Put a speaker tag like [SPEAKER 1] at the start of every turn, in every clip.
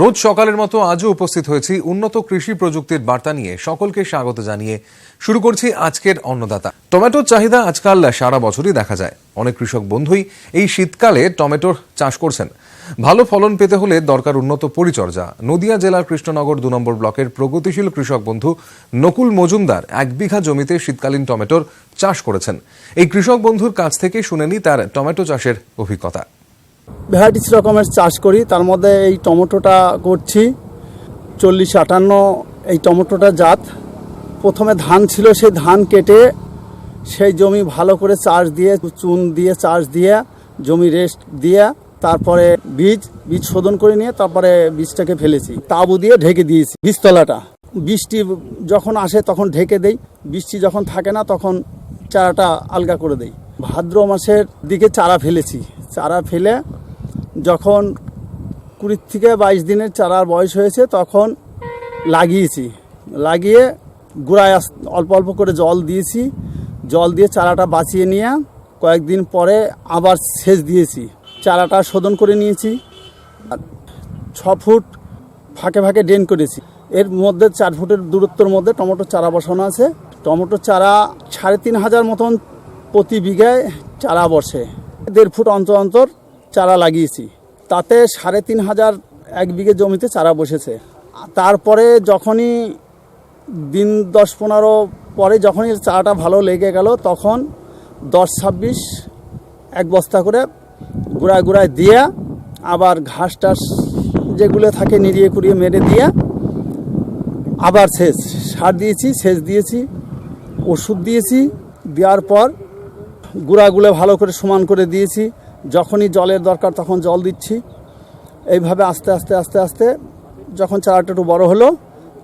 [SPEAKER 1] রোজ সকালের মতো আজও উপস্থিত হয়েছি উন্নত কৃষি প্রযুক্তির বার্তা নিয়ে। সকলকে স্বাগত জানিয়ে শুরু করছি আজকের অন্নদাতা। টমেটোর চাহিদা আজকাল সারা বছরই দেখা যায়। অনেক কৃষক বন্ধুই এই শীতকালে টমেটোর চাষ করছেন। ভালো ফলন পেতে হলে দরকার উন্নত পরিচর্যা। নদিয়া জেলার কৃষ্ণনগর দু নম্বর ব্লকের প্রগতিশীল কৃষক বন্ধু নকুল মজুমদার এক বিঘা জমিতে শীতকালীন টমেটোর চাষ করেছেন। এই কৃষক বন্ধুর কাছ থেকে শুনেনি তার টমেটো চাষের অভিজ্ঞতা।
[SPEAKER 2] ভ্যারাইটিস রকমের চাষ করি। তার মধ্যে এই টমেটোটা করছি। চল্লিশ আটান্ন এই টমেটোটা জাত। প্রথমে ধান ছিল, সেই ধান কেটে সেই জমি ভালো করে চাষ দিয়ে, চুন দিয়ে চাষ দিয়ে, জমি রেস্ট দিয়ে, তারপরে বীজ বীজ শোধন করে নিয়ে তারপরে বীজটাকে ফেলেছি। তাবু দিয়ে ঢেকে দিয়েছি বীজতলাটা। বৃষ্টি যখন আসে তখন ঢেকে দেই। বৃষ্টি যখন থাকে না তখন চারাটা আলগা করে দেই। ভাদ্র মাসের দিকে চারা ফেলেছি। চারা ফেলে যখন কুড়ি থেকে বাইশ দিনের চারার বয়স হয়েছে তখন লাগিয়েছি। লাগিয়ে গোড়ায় অল্প অল্প করে জল দিয়েছি। জল দিয়ে চারাটা বাঁচিয়ে নিয়ে কয়েকদিন পরে আবার সেচ দিয়েছি। চারাটা শোধন করে নিয়েছি। ছ ফুট ফাঁকে ফাঁকে ড্রেন করেছি। এর মধ্যে চার ফুটের দূরত্বের মধ্যে টমেটো চারা বসানো আছে। টমেটো চারা সাড়ে তিন হাজার মতন প্রতি বিঘায় চারা বসে। দেড় ফুট অন্তর অন্তর চারা লাগিয়েছি। তাতে সাড়ে তিন হাজার এক বিঘে জমিতে চারা বসেছে। তারপরে যখনই দিন দশ পনেরো পরে যখনই চারাটা ভালো লেগে গেল, তখন দশ ছাব্বিশ এক বস্তা করে গুঁড়ায় গুড়ায় দিয়ে আবার ঘাস টাস যেগুলো থাকে নিড়িয়ে কুড়িয়ে মেরে দিয়ে আবার সেচ, সার দিয়েছি, সেচ দিয়েছি, ওষুধ দিয়েছি, দেওয়ার পর গুঁড়াগুলো ভালো করে সমান করে দিয়েছি। যখনই জলের দরকার তখন জল দিচ্ছি। এইভাবে আস্তে আস্তে আস্তে আস্তে যখন চারাটা একটু বড় হলো,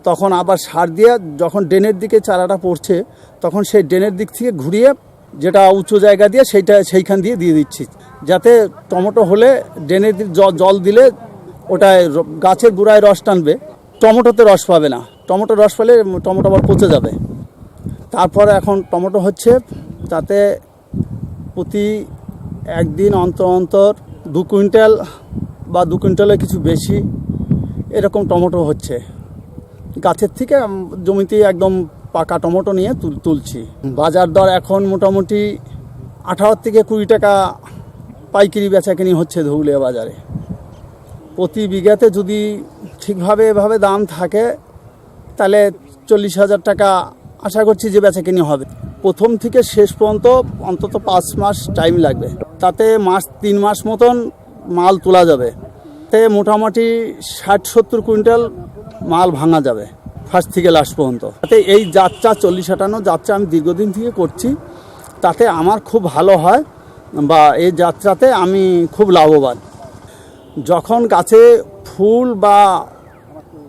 [SPEAKER 2] তখন আবার সার দিয়ে যখন ড্রেনের দিকে চারাটা পড়ছে, তখন সেই ড্রেনের দিক থেকে ঘুরিয়ে যেটা উঁচু জায়গা দিয়ে সেইটা সেইখান দিয়ে দিয়ে দিচ্ছি। যাতে টমেটো হলে ড্রেনের জল দিলে ওটায় গাছের গুঁড়ায় রস টানবে। টমেটোতে রস পাবে না। টমেটো রস পেলে টমেটো আবার পচে যাবে। তারপর এখন টমেটো হচ্ছে তাতে প্রতি একদিন অন্তর অন্তর দু কুইন্টাল বা দু কুইন্টালের কিছু বেশি এরকম টমেটো হচ্ছে। গাছের থেকে জমিতে একদম পাকা টমেটো নিয়ে তুল, তুলছি। বাজার দর এখন মোটামুটি আঠারো থেকে কুড়ি টাকা পাইকারি বেচাকেনি হচ্ছে ধুলিয়া বাজারে। প্রতি বিঘাতে যদি ঠিকভাবে এভাবে দাম থাকে, তাহলে চল্লিশ হাজার টাকা আশা করছি যে বেচাকেনি হবে। প্রথম থেকে শেষ পর্যন্ত অন্তত পাঁচ মাস টাইম লাগবে। তাতে মাস, তিন মাস মতন মাল তোলা যাবে। তে মোটামুটি ষাট, সত্তর কুইন্টাল মাল ভাঙা যাবে ফার্স্ট থেকে লাস্ট পর্যন্ত। তাতে এই যাত্রা চল্লিশ, আটান্ন যাত্রা আমি দীর্ঘদিন থেকে করছি। তাতে আমার খুব ভালো হয় বা এই যাত্রাতে আমি খুব লাভবান। যখন গাছে ফুল বা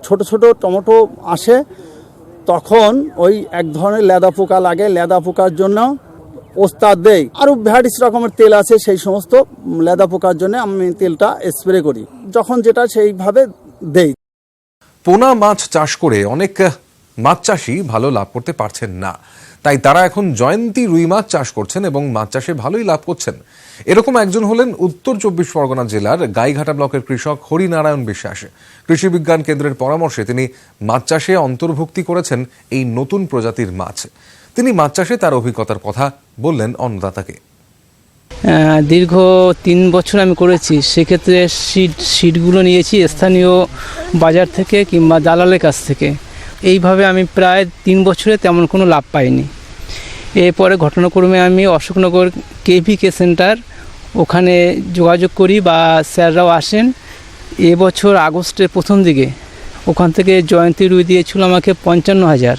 [SPEAKER 2] ছোট ছোট টমেটো আসে তখন ওই এক ধরনের লেদা পোকা লাগে, লেদা পোকার জন্য ওস্তাদ দেই। আরও ভ্যারাইটিস রকমের তেল আছে, সেই সমস্ত লেদা পোকার জন্য আমি তেলটা স্প্রে করি, যখন যেটা সেইভাবে দেই।
[SPEAKER 1] পোনা মাছ চাষ করে অনেক মাছ চাষি ভালো লাভ করতে পারছেন না। তাই তারা এখন জয়ন্তী রুই মাছ চাষ করছেন এবং মাছ চাষে ভালোই লাভ করছেন। এরকম একজন হলেন উত্তর চব্বিশ পরগনা জেলার গাইঘাটা ব্লকের কৃষক হরিনারায়ণ বিশ্বাস। কৃষি বিজ্ঞান কেন্দ্রের পরামর্শে তিনি মাছ চাষে অন্তর্ভুক্তি করেছেন এই নতুন প্রজাতির মাছ। তিনি মাছ চাষে তার অভিজ্ঞতার কথা বললেন অন্নদাতাকে।
[SPEAKER 3] দীর্ঘ তিন বছর আমি করেছি। সেক্ষেত্রে সিট সিটগুলো নিয়েছি স্থানীয় বাজার থেকে কিংবা দালালের কাছ থেকে। এইভাবে আমি প্রায় তিন বছরে তেমন কোনো লাভ পাইনি। এরপরে ঘটনাক্রমে আমি অশোকনগর কেভি কে সেন্টার ওখানে যোগাযোগ করি বা স্যাররাও আসেন। এবছর আগস্টের প্রথম দিকে ওখান থেকে জয়ন্তী রুই দিয়েছিল আমাকে পঞ্চান্ন হাজার।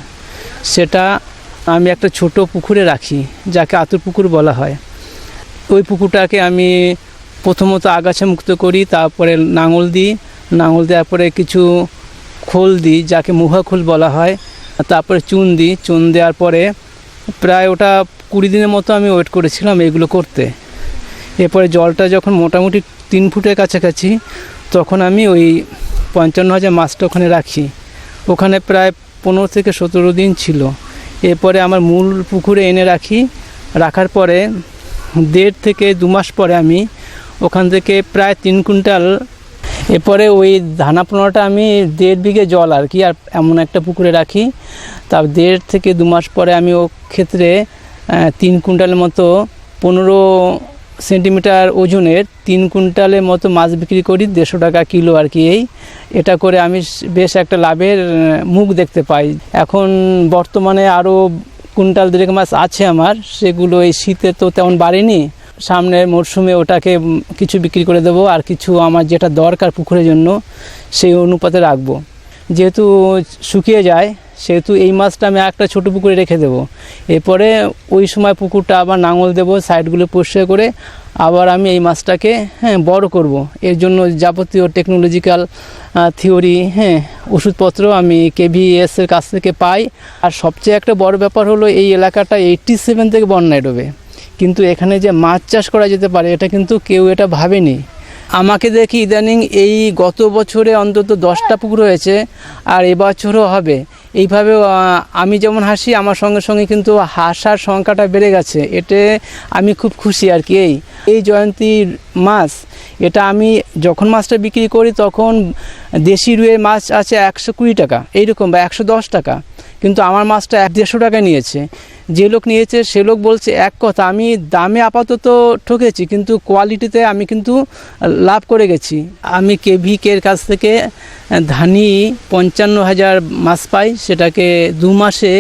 [SPEAKER 3] সেটা আমি একটা ছোট পুকুরে রাখি, যাকে আতুর পুকুর বলা হয়। ওই পুকুরটাকে আমি প্রথমত আগাছা মুক্ত করি, তারপরে নাঙল দিই। নাঙল দেওয়ার পরে কিছু খোল দিই, যাকে মুহা খোল বলা হয়, তারপরে চুন দিই, চুন দেওয়ার পরে প্রায় ওটা কুড়ি দিনের মতো আমি ওয়েট করেছিলাম এগুলো করতে। এরপরে জলটা যখন মোটামুটি তিন ফুটের কাছাকাছি, তখন আমি ওই পঞ্চান্ন হাজার মাছটা ওখানে রাখি। ওখানে প্রায় পনেরো থেকে সতেরো দিন ছিল। এরপরে আমার মূল পুকুরে এনে রাখি। রাখার পরে দেড় থেকে দু মাস পরে আমি ওখান থেকে প্রায় তিন কুইন্টাল এরপরে ওই ধানা পোনাটা আমি দেড় বিঘে জল আর কি, আর এমন একটা পুকুরে রাখি। তার দেড় থেকে দু মাস পরে আমি ও ক্ষেত্রে তিন কুইন্টালের মতো পনেরো সেন্টিমিটার ওজনের তিন কুইন্টালের মতো মাছ বিক্রি করি, দেড়শো টাকা কিলো আর কি এই। এটা করে আমি বেশ একটা লাভের মুখ দেখতে পাই। এখন বর্তমানে আরও কুইন্টাল দেড়েক মাছ আছে আমার, সেগুলো এই শীতে তো তেমন বাড়েনি। সামনের মরশুমে ওটাকে কিছু বিক্রি করে দেবো আর কিছু আমার যেটা দরকার পুকুরের জন্য, সেই অনুপাতে রাখব। যেহেতু শুকিয়ে যায়, সেহেতু এই মাছটা আমি একটা ছোটো পুকুরে রেখে দেবো। এরপরে ওই সময় পুকুরটা আবার নাঙল দেবো, সাইডগুলো পরিষ্কার করে আবার আমি এই মাছটাকে হ্যাঁ বড় করব। এর জন্য যাবতীয় টেকনোলজিক্যাল থিওরি হ্যাঁ ওষুধপত্র আমি কেভিএস এর কাছ থেকে পাই। আর সবচেয়ে একটা বড় ব্যাপার হলো এই এলাকাটা এইটটি সেভেন থেকে বন্যায় ডোবে। কিন্তু এখানে যে মাছ চাষ করা যেতে পারে, এটা কিন্তু কেউ এটা ভাবেনি। আমাকে দেখি ইদানিং এই গত বছরে অন্তত দশটা পুকুর হয়েছে, আর এবছরও হবে। এইভাবে আমি যেমন হাসি, আমার সঙ্গে সঙ্গে কিন্তু হাসার সংখ্যাটা বেড়ে গেছে। এতে আমি খুব খুশি আর কি। এই এই জয়ন্তীর মাছ এটা আমি যখন মাছটা বিক্রি করি তখন দেশি রুইয়ের মাছ আছে একশো কুড়ি টাকা, এইরকম বা একশো দশ টাকা। কিন্তু আমার মাছটা এক দেড়শো টাকা নিয়েছে। যে লোক নিয়েছে সে লোক বলছে, এক কথা, আমি দামে আপাতত ঠকেছি, কিন্তু কোয়ালিটিতে আমি কিন্তু লাভ করে গেছি। আমি কেভিকের কাছ থেকে ধানি পঞ্চান্ন হাজার মাছ পাই, সেটাকে দু মাসে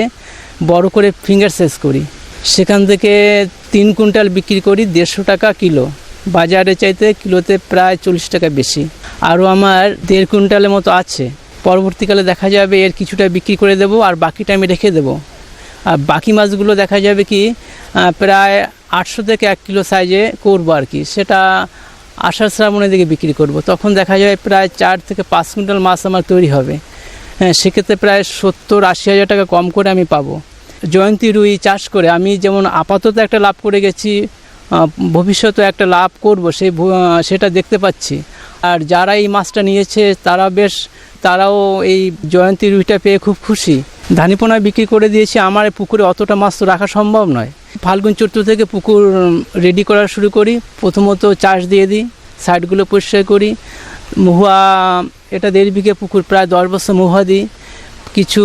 [SPEAKER 3] বড় করে ফিঙ্গার সেস করি। সেখান থেকে তিন কুইন্টাল বিক্রি করি, দেড়শো টাকা কিলো। বাজারে চাইতে কিলোতে প্রায় চল্লিশ টাকা বেশি। আরও আমার দেড় কুইন্টালের মতো আছে। পরবর্তীকালে দেখা যাবে এর কিছুটা বিক্রি করে দেবো আর বাকিটা আমি রেখে দেবো। আর বাকি মাছগুলো দেখা যাবে কি প্রায় আটশো থেকে এক কিলো সাইজে করব আর কি। সেটা আষাঢ় শ্রাবণের দিকে বিক্রি করব। তখন দেখা যায় প্রায় চার থেকে পাঁচ কুইন্টাল মাছ আমার তৈরি হবে। হ্যাঁ সেক্ষেত্রে প্রায় সত্তর আশি হাজার টাকা কম করে আমি পাবো। জয়ন্তী রুই চাষ করে আমি যেমন আপাতত একটা লাভ করে গেছি ভবিষ্যতে একটা লাভ করব, সেই সেটা দেখতে পাচ্ছি। আর যারা এই মাছটা নিয়েছে, তারা বেশ, তারাও এই জয়ন্তী রুইটা পেয়ে খুব খুশি। ধানিপোনা বিক্রি করে দিয়েছি, আমার পুকুরে অতটা মাছ তো রাখা সম্ভব নয়। ফাল্গুন চতুর্থ থেকে পুকুর রেডি করা শুরু করি। প্রথমত চাষ দিয়ে দিই, সাইডগুলো পরিষ্কার করি। মহুয়া, এটা দেড় বিঘে পুকুর, প্রায় দশ বছর মহুয়া দিই। কিছু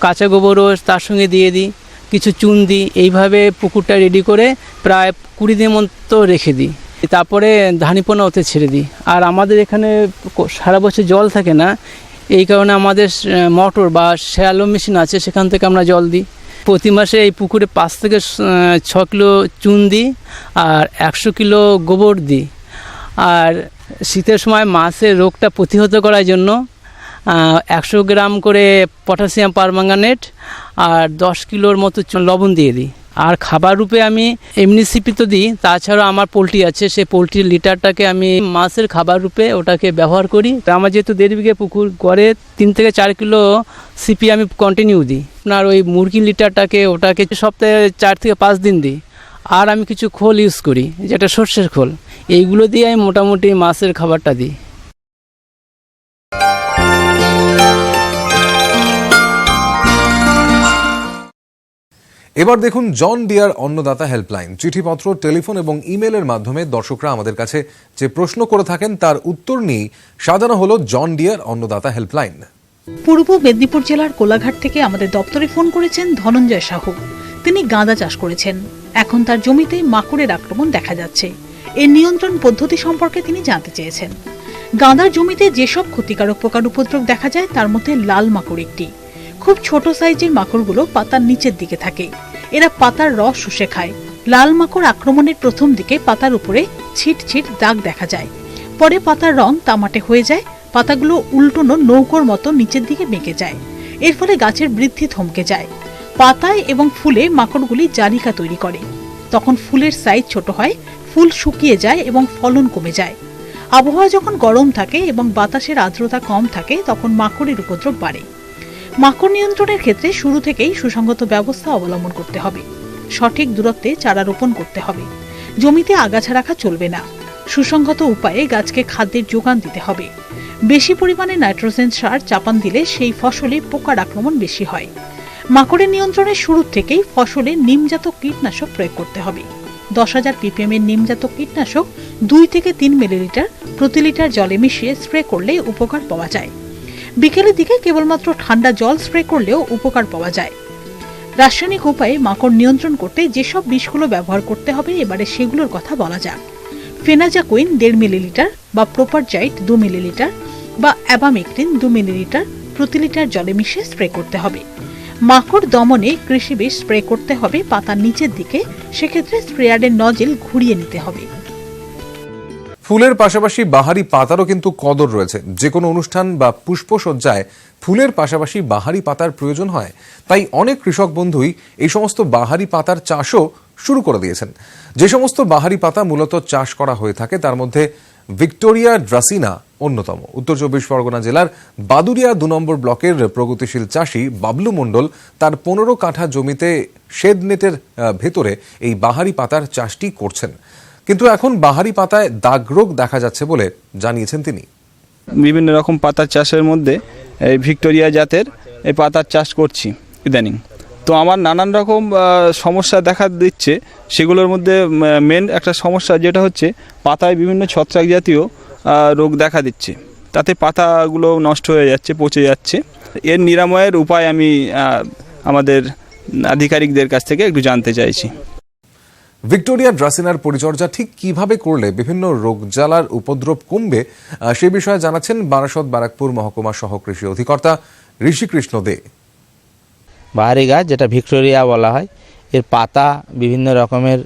[SPEAKER 3] কাঁচা গোবরও তার সঙ্গে দিয়ে দিই। কিছু চুন দিই এইভাবে পুকুরটা রেডি করে প্রায় কুড়ি দিন মতো রেখে দিই। তারপরে ধানিপোনা ওতে ছেড়ে দিই। আর আমাদের এখানে সারা বছর জল থাকে না, এই কারণে আমাদের মোটর বা শ্যালো মেশিন আছে, সেখান থেকে আমরা জল দিই। প্রতি মাসে এই পুকুরে পাঁচ থেকে ছ কিলো চুন দিই আর একশো কিলো গোবর দিই। আর শীতের সময় মাছের রোগটা প্রতিহত করার জন্য একশো গ্রাম করে পটাশিয়াম পারমাঙ্গানেট আর দশ কিলোর মতো লবণ দিয়ে দিই। আর খাবার রূপে আমি এমনি সিপি তো দিই তাছাড়া আমার পোলট্রি আছে সেই পোলট্রির লিটারটাকে আমি মাছের খাবার রূপে ওটাকে ব্যবহার করি। তো আমার যেহেতু দেড় বিঘে পুকুর, গড়ে তিন থেকে চার কিলো সিপি আমি কন্টিনিউ দিই। আপনার ওই মুরগির লিটারটাকে ওটাকে সপ্তাহে চার থেকে পাঁচ দিন দিই। আর আমি কিছু খোল ইউজ করি, যেটা সর্ষের খোল। এইগুলো দিয়ে আমি মোটামুটি মাছের খাবারটা দিই।
[SPEAKER 1] এবার দেখুন জন ডিয়ার অন্নদাতা হেল্পলাইন। চিঠিপত্র, টেলিফোন এবং ইমেলের মাধ্যমে দর্শকরা আমাদের কাছে যে প্রশ্ন করে থাকেন, তার উত্তর নিয়েই সাজানো হলো জন ডিয়ার অন্নদাতা হেল্পলাইন।
[SPEAKER 4] পূর্ব মেদিনীপুর জেলার কোলাঘাট থেকে আমাদের দপ্তরে ফোন করেছেন ধনঞ্জয় সাহু। তিনি গাঁদা চাষ করেছেন। এখন তার জমিতে মাকড়ের আক্রমণ দেখা যাচ্ছে। এর নিয়ন্ত্রণ পদ্ধতি সম্পর্কে তিনি জানতে চেয়েছেন। গাঁদার জমিতে যেসব ক্ষতিকারক পোকার উপদ্রব দেখা যায়, তার মধ্যে লাল মাকড় একটি। খুব ছোট সাইজের মাকড়গুলো পাতার নিচের দিকে থাকে। এরা পাতার রস শুষে খায় লাল মাকড় আক্রমণের প্রথম দিকে পাতার উপরে ছিট ছিট দাগ দেখা যায়। পরে পাতার রং তামাটে হয়ে যায়, পাতাগুলো উল্টোনো নৌকোর মতো নিচের দিকে বেঁকে যায়। এর ফলে গাছের বৃদ্ধি থমকে যায়। পাতায় এবং ফুলে মাকড়গুলি জালিকা তৈরি করে। তখন ফুলের সাইজ ছোট হয়, ফুল শুকিয়ে যায় এবং ফলন কমে যায়। আবহাওয়া যখন গরম থাকে এবং বাতাসের আর্দ্রতা কম থাকে, তখন মাকড়ের উপদ্রব বাড়ে। মাকড় নিয়ন্ত্রণের ক্ষেত্রে শুরু থেকেই সুসংগত ব্যবস্থা অবলম্বন করতে হবে। সঠিক দূরত্বে চারা রোপণ করতে হবে। জমিতে আগাছা রাখা চলবে না। সুসংগত উপায়ে গাছকে খাদ্যের যোগান দিতে হবে। বেশি পরিমাণে নাইট্রোজেন সার চাপান দিলে সেই ফসলে পোকার আক্রমণ বেশি হয়। মাকড়ের নিয়ন্ত্রণের শুরু থেকেই ফসলে নিমজাত কীটনাশক প্রয়োগ করতে হবে। দশ হাজার পিপিএম এর নিমজাত কীটনাশক দুই থেকে তিন মিলিলিটার প্রতি লিটার জলে মিশিয়ে স্প্রে করলে উপকার পাওয়া যায়। বিকেলের দিকে কেবলমাত্র ঠান্ডা জল স্প্রে করলেও উপকার পাওয়া যায়। রাসায়নিক উপায়ে মাকড় নিয়ন্ত্রণ করতে যেসব বিষগুলো ব্যবহার করতে হবে, এবারে সেগুলোর কথা বলা যাক। ফেনাজাকুইন দেড় মিলিলিটার বা প্রোপারজাইট দু মিলিলিটার বা অ্যাবামেক্টিন দু মিলিলিটার প্রতি লিটার জলে মিশিয়ে স্প্রে করতে হবে। মাকড় দমনে কৃষি বিষ স্প্রে করতে হবে পাতার নিচের দিকে, সেক্ষেত্রে স্প্রেয়ারের নজেল ঘুরিয়ে নিতে হবে।
[SPEAKER 1] ফুলের পাশাপাশি বাহারি পাতারও কিন্তু কদর রয়েছে। যে কোনো অনুষ্ঠান বা পুষ্পসজ্জায় ফুলের পাশাপাশি বাহারি পাতার প্রয়োজন হয়। তাই অনেক কৃষক বন্ধুই এই সমস্ত বাহারি পাতার চাষও শুরু করে দিয়েছেন। যে সমস্ত বাহারি পাতা মূলত চাষ করা হয়ে থাকে, তার মধ্যে ভিক্টোরিয়া ড্রাসিনা অন্যতম। উত্তর চব্বিশ পরগনা জেলার বাদুরিয়া দু নম্বর ব্লকের প্রগতিশীল চাষি বাবলু মণ্ডল তার পনেরো কাঠা জমিতে শেড নেটের ভেতরে এই বাহারি পাতার চাষটি করছেন। কিন্তু এখন বাহারি পাতায় দাগ রোগ দেখা যাচ্ছে বলে জানিয়েছেন তিনি।
[SPEAKER 5] বিভিন্ন রকম পাতার চাষের মধ্যে এই ভিক্টোরিয়া জাতের এই পাতার চাষ করছি ইদানিং। তো আমার নানান রকম সমস্যা দেখা দিচ্ছে। সেগুলোর মধ্যে মেন একটা সমস্যা যেটা হচ্ছে, পাতায় বিভিন্ন ছত্রাক জাতীয় রোগ দেখা দিচ্ছে। তাতে পাতাগুলো নষ্ট হয়ে যাচ্ছে, পচে যাচ্ছে। এর নিরাময়ের উপায় আমি আমাদের আধিকারিকদের কাছ থেকে একটু জানতে চাইছি।
[SPEAKER 1] ভিক্টোরিয়া ড্রাসিনার পরিচর্যা ঠিক কীভাবে করলে বিভিন্ন রোগজ্বালার উপদ্রব কমবে সে বিষয়ে জানাচ্ছেন বারাসত বারাকপুর মহকুমা সহ কৃষি অধিকর্তা ঋষিকৃষ্ণ দে।
[SPEAKER 6] বাহারি গাছ যেটা ভিক্টোরিয়া বলা হয়, এর পাতা বিভিন্ন রকমের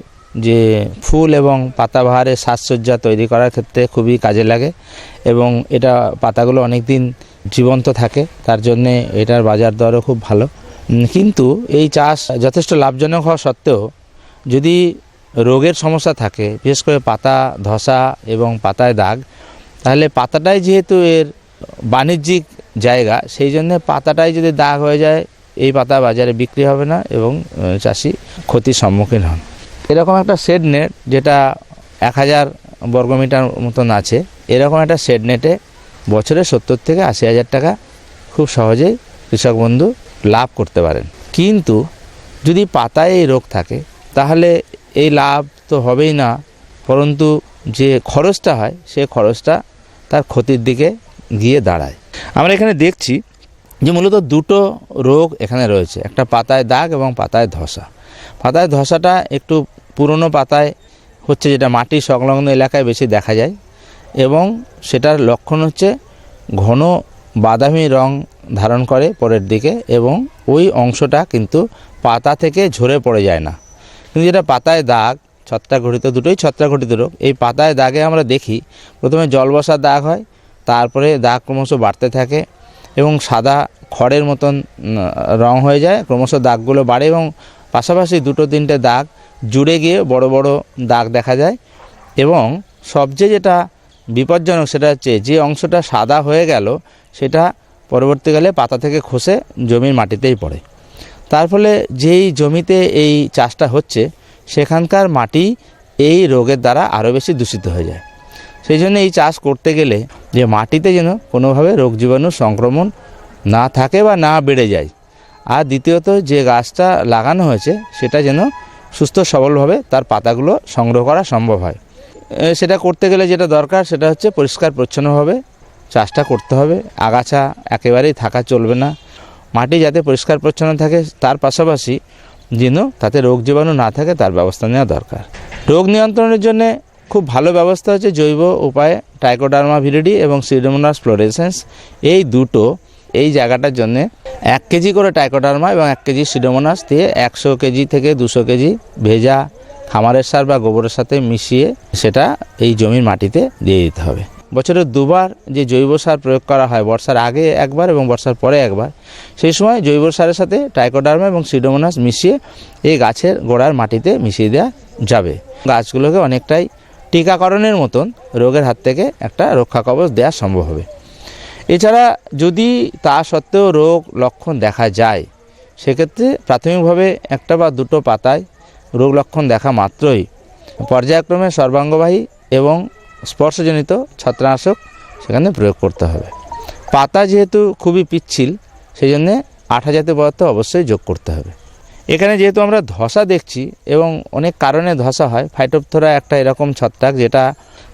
[SPEAKER 6] যে ফুল এবং পাতাবাহারের সাজসজ্জা তৈরি করার ক্ষেত্রে খুবই কাজে লাগে এবং এটা পাতাগুলো অনেক দিন জীবন্ত থাকে, তার জন্যে এটার বাজার দরও খুব ভালো। কিন্তু এই চাষ যথেষ্ট লাভজনক হওয়া সত্ত্বেও যদি রোগের সমস্যা থাকে, বিশেষ করে পাতা, ধসা এবং পাতায় দাগ, তাহলে পাতাটাই যেহেতু এর বাণিজ্যিক জায়গা, সেই জন্য পাতাটাই যদি দাগ হয়ে যায়, এই পাতা বাজারে বিক্রি হবে না এবং চাষি ক্ষতির সম্মুখীন হন। এরকম একটা শেড নেট যেটা এক হাজার বর্গমিটার মতন আছে, এরকম একটা শেড নেটে বছরে সত্তর থেকে আশি হাজার টাকা খুব সহজেই কৃষক বন্ধু লাভ করতে পারেন। কিন্তু যদি পাতায় এই রোগ থাকে, তাহলে এই লাভ তো হবেই না, পরন্তু যে খরচটা হয়, সে খরচটা তার ক্ষতির দিকে গিয়ে দাঁড়ায়। আমরা এখানে দেখছি যে মূলত দুটো রোগ এখানে রয়েছে, একটা পাতায় দাগ এবং পাতায় ধসা। পাতায় ধসাটা একটু পুরনো পাতায় হচ্ছে যেটা মাটি সংলগ্ন এলাকায় বেশি দেখা যায় এবং সেটার লক্ষণ হচ্ছে ঘন বাদামি রং ধারণ করে পরের দিকে এবং ওই অংশটা কিন্তু পাতা থেকে ঝরে পড়ে যায় না। কিন্তু যেটা পাতায় দাগ ছত্রাকঘটিত দুটোই ছত্রাকঘটিত রোগ। এই পাতায় দাগে আমরা দেখি, প্রথমে জল বসার দাগ হয়, তারপরে দাগ ক্রমশ বাড়তে থাকে এবং সাদা খড়ের মতন রং হয়ে যায়, ক্রমশ দাগগুলো বাড়ে এবং পাশাপাশি দুটো তিনটে দাগ জুড়ে গিয়ে বড় বড় দাগ দেখা যায় এবং সবচেয়ে যেটা বিপজ্জনক সেটা হচ্ছে যে অংশটা সাদা হয়ে গেল, সেটা পরবর্তীকালে পাতা থেকে খসে জমির মাটিতেই পড়ে। তার ফলে যেই জমিতে এই চাষটা হচ্ছে, সেখানকার মাটি এই রোগের দ্বারা আরও বেশি দূষিত হয়ে যায়। সেই জন্য এই চাষ করতে গেলে যে মাটিতে যেন কোনোভাবে রোগ জীবাণু সংক্রমণ না থাকে বা না বেড়ে যায়, আর দ্বিতীয়ত যে গাছটা লাগানো হয়েছে, সেটা যেন সুস্থ সবলভাবে তার পাতাগুলো সংগ্রহ করা সম্ভব হয়। সেটা করতে গেলে যেটা দরকার, সেটা হচ্ছে পরিষ্কার পরিচ্ছন্নভাবে চাষটা করতে হবে। আগাছা একেবারেই থাকা চলবে না। মাটি যাতে পরিষ্কার পরিচ্ছন্ন থাকে, তার পাশাপাশি যেন তাতে রোগ জীবাণু না থাকে, তার ব্যবস্থা নেওয়া দরকার। রোগ নিয়ন্ত্রণের জন্য খুব ভালো ব্যবস্থা হচ্ছে জৈব উপায়ে টাইকোডার্মা ভিরিডি এবং সিডোমোনাস ফ্লোরেসেন্স এই দুটো এই জায়গাটার জন্য এক কেজি করে টাইকোডার্মা এবং এক কেজি সিডোমোনাস দিয়ে একশো কেজি থেকে দুশো কেজি ভেজা খামারের সার বা গোবরের সাথে মিশিয়ে সেটা এই জমির মাটিতে দিয়ে দিতে হবে। বছরে দুবার যে জৈব সার প্রয়োগ করা হয়, বর্ষার আগে একবার এবং বর্ষার পরে একবার, সেই সময় জৈব সারের সাথে টাইকোডার্মা এবং সিডোমোনাস মিশিয়ে এই গাছের গোড়ার মাটিতে মিশিয়ে দেওয়া যাবে। গাছগুলোকে অনেকটাই টিকাকরণের মতন রোগের হাত থেকে একটা রক্ষা কবচ দেওয়া সম্ভব হবে। এছাড়া যদি তা সত্ত্বেও রোগ লক্ষণ দেখা যায়, সেক্ষেত্রে প্রাথমিকভাবে একটা বা দুটো পাতায় রোগ লক্ষণ দেখা মাত্রই। পর্যায়ক্রমে সর্বাঙ্গবাহী এবং স্পর্শজনিত ছত্রাকনাশক সেখানে প্রয়োগ করতে হবে। পাতা যেহেতু খুবই পিচ্ছিল সেই জন্যে আঠা জাতীয় পদার্থ অবশ্যই যোগ করতে হবে। এখানে যেহেতু আমরা ধসা দেখছি এবং অনেক কারণে ধসা হয় ফাইটোপথোরা একটা এরকম ছত্রাক যেটা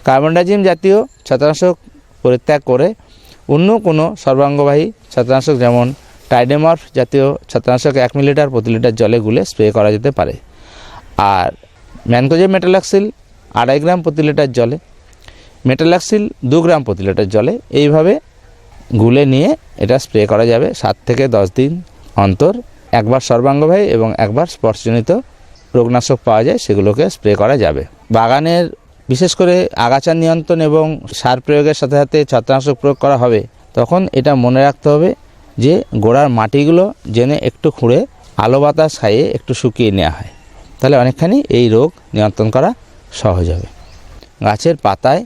[SPEAKER 6] কার্বনডাইজিম জাতীয় ছত্রাকনাশক পরিত্যাগ করে। অন্য কোনো সর্বাঙ্গবাহী ছত্রাকনাশক যেমন টাইডেমর্ফ জাতীয় ছত্রাকনাশক এক মিলিটার প্রতি লিটার জলে গুলে স্প্রে করা যেতে পারে। আর ম্যানকোজেব মেটালাক্সিল আড়াই গ্রাম প্রতি লিটার জলে মেটালাক্সিল দু গ্রাম প্রতি লিটার জলে এইভাবে গুলে নিয়ে এটা স্প্রে করা যাবে সাত থেকে দশ দিন অন্তর। একবার সর্বাঙ্গবাহী এবং একবার স্পর্শজনিত রোগনাশক পাওয়া যায়, সেগুলোকে স্প্রে করা যাবে। বাগানের বিশেষ করে আগাছা নিয়ন্ত্রণ এবং সার প্রয়োগের সাথে সাথে ছত্রাকনাশক প্রয়োগ করা হবে, তখন এটা মনে রাখতে হবে যে গোড়ার মাটিগুলো জেনে একটু খুঁড়ে আলো বাতাস খাইয়ে একটু শুকিয়ে নেওয়া হয়। তাহলে অনেকখানি এই রোগ নিয়ন্ত্রণ করা সহজ হবে। গাছের পাতায়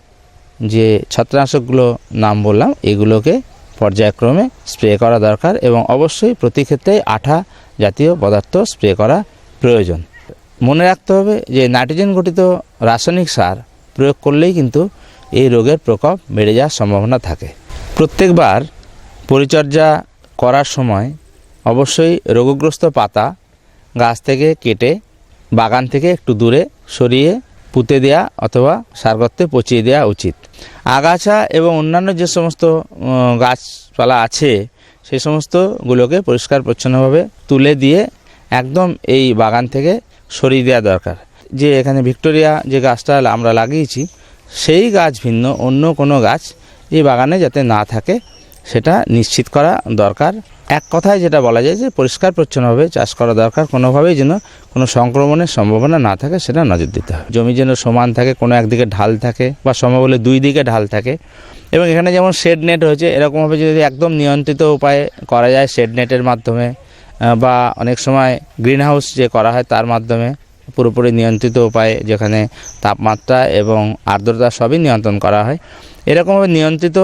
[SPEAKER 6] যে ছত্রাকনাশকগুলো নাম বললাম, এগুলোকে পর্যায়ক্রমে স্প্রে করা দরকার এবং অবশ্যই প্রতি ক্ষেত্রেই আঠা জাতীয় পদার্থ স্প্রে করা প্রয়োজন। মনে রাখতে হবে যে নাইট্রোজেন গঠিত রাসায়নিক সার প্রয়োগ করলেই কিন্তু এই রোগের প্রকোপ বেড়ে যাওয়ার সম্ভাবনা থাকে। প্রত্যেকবার পরিচর্যা করার সময় অবশ্যই রোগগ্রস্ত পাতা গাছ থেকে কেটে বাগান থেকে একটু দূরে সরিয়ে পুঁতে দেওয়া অথবা সারগর্তে পচিয়ে দেওয়া উচিত। আগাছা এবং অন্যান্য যে সমস্ত গাছপালা আছে, সেই সমস্তগুলোকে পরিষ্কার পরিচ্ছন্নভাবে তুলে দিয়ে একদম এই বাগান থেকে সরিয়ে দেওয়া দরকার। যে এখানে ভিক্টোরিয়া যে গাছটা আমরা লাগিয়েছি, সেই গাছ ভিন্ন, অন্য কোনো গাছ এই বাগানে যাতে না থাকে, সেটা নিশ্চিত করা দরকার। এক কথায় যেটা বলা যায় যে পরিষ্কার, পরিচ্ছন্নভাবে চাষ করা দরকার, কোনোভাবেই যেন কোনো সংক্রমণের সম্ভাবনা না থাকে, সেটা নজর দিতে হবে। জমি যেন সমান থাকে, কোনো একদিকে ঢাল থাকে বা সম্ভব হলে দুই দিকে ঢাল থাকে। এবং এখানে যেমন শেড নেট হয়েছে, এরকমভাবে যদি একদম নিয়ন্ত্রিত উপায়ে করা যায় শেড নেটের মাধ্যমে বা অনেক সময় গ্রিন হাউস যে করা হয় তার মাধ্যমে পুরোপুরি নিয়ন্ত্রিত উপায়ে যেখানে তাপমাত্রা এবং আর্দ্রতা সবই নিয়ন্ত্রণ করা হয়। এরকমভাবে নিয়ন্ত্রিত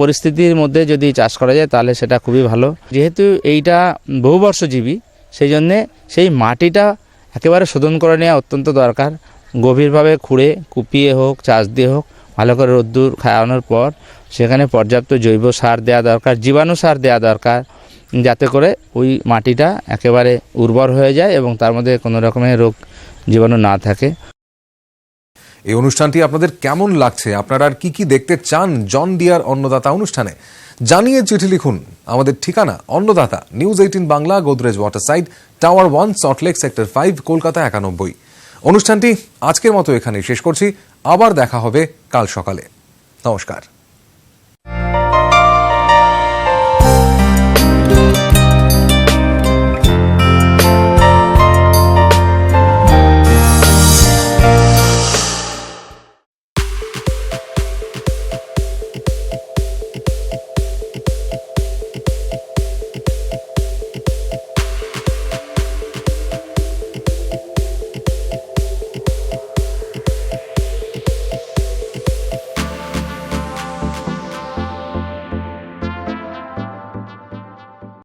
[SPEAKER 6] পরিস্থিতির মধ্যে যদি চাষ করা যায়, তাহলে সেটা খুবই ভালো। যেহেতু এইটা বহুবর্ষজীবী সেই জন্যে সেই মাটিটা একেবারে শোধন করে নেওয়া অত্যন্ত দরকার। গভীরভাবে খুঁড়ে, কুপিয়ে হোক, চাষ দিয়ে হোক, ভালো করে রোদ্দুর খাওয়ানোর পর সেখানে পর্যাপ্ত জৈব সার দেওয়া দরকার, জীবাণু সার দেওয়া দরকার, যাতে করে ওই মাটিটা একেবারে উর্বর হয়ে যায় এবং তার মধ্যে কোনো রকমের রোগ জীবাণু না থাকে।
[SPEAKER 1] এই অনুষ্ঠানটি আপনাদের কেমন লাগছে? আপনারা আর কি কি দেখতে চান? জন ডিয়ার অন্নদাতা অনুষ্ঠানে জানিয়ে চিঠি লিখুন। আমাদের ঠিকানা Annadata, news eighteen Bangla, Godrej water side tower one Saltlake sector five, Kolkata একানব্বই। অনুষ্ঠানটি আজকের মতো এখানেই শেষ করছি। আবার দেখা হবে কাল সকালে। নমস্কার।